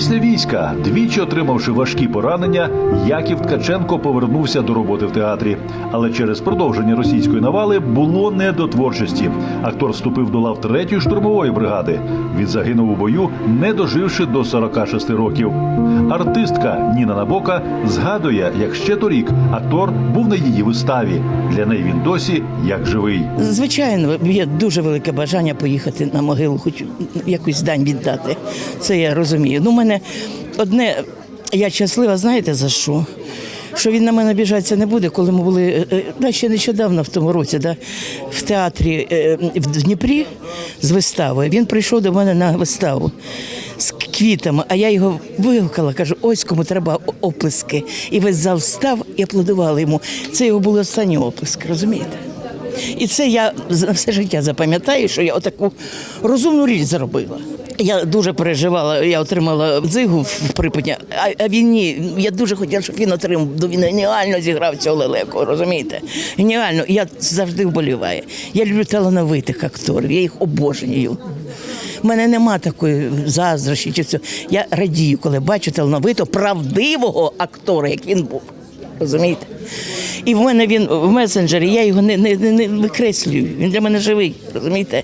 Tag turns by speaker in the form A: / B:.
A: Після війська, двічі отримавши важкі поранення, Яків Ткаченко повернувся до роботи в театрі. Але через продовження російської навали було не до творчості. Актор вступив до лав третьої штурмової бригади. Він загинув у бою, не доживши до 46 років. Артистка Ніна Набока згадує, як ще торік актор був на її виставі. Для неї він досі як живий.
B: Звичайно, є дуже велике бажання поїхати на могилу, хоч якусь дань віддати. Це я розумію. Ну, у мене одне, я щаслива, знаєте за що? Що він на мене біжатися не буде, коли ми були е, е, да, ще нещодавно в тому році, да, в театрі е, в Дніпрі з виставою. Він прийшов до мене на виставу з квітами, а я його вигукала, кажу, ось кому треба оплески. І весь зал став і аплодували йому. Це його були останні оплески, розумієте? І це я на все життя запам'ятаю, що я отаку розумну річ зробила. Я дуже переживала, я отримала дзигу в Припині, а, він ні. Я дуже хотіла, щоб він отримав, він геніально зіграв цього лелеку, розумієте? Геніально. Я завжди вболіваю. Я люблю талановитих акторів, я їх обожнюю. У мене нема такої заздрощі чи цього. Я радію, коли бачу талановитого, правдивого актора, як він був. Розумієте? І в мене він в месенджері, я його не, не, не, викреслюю. Він для мене живий, розумієте?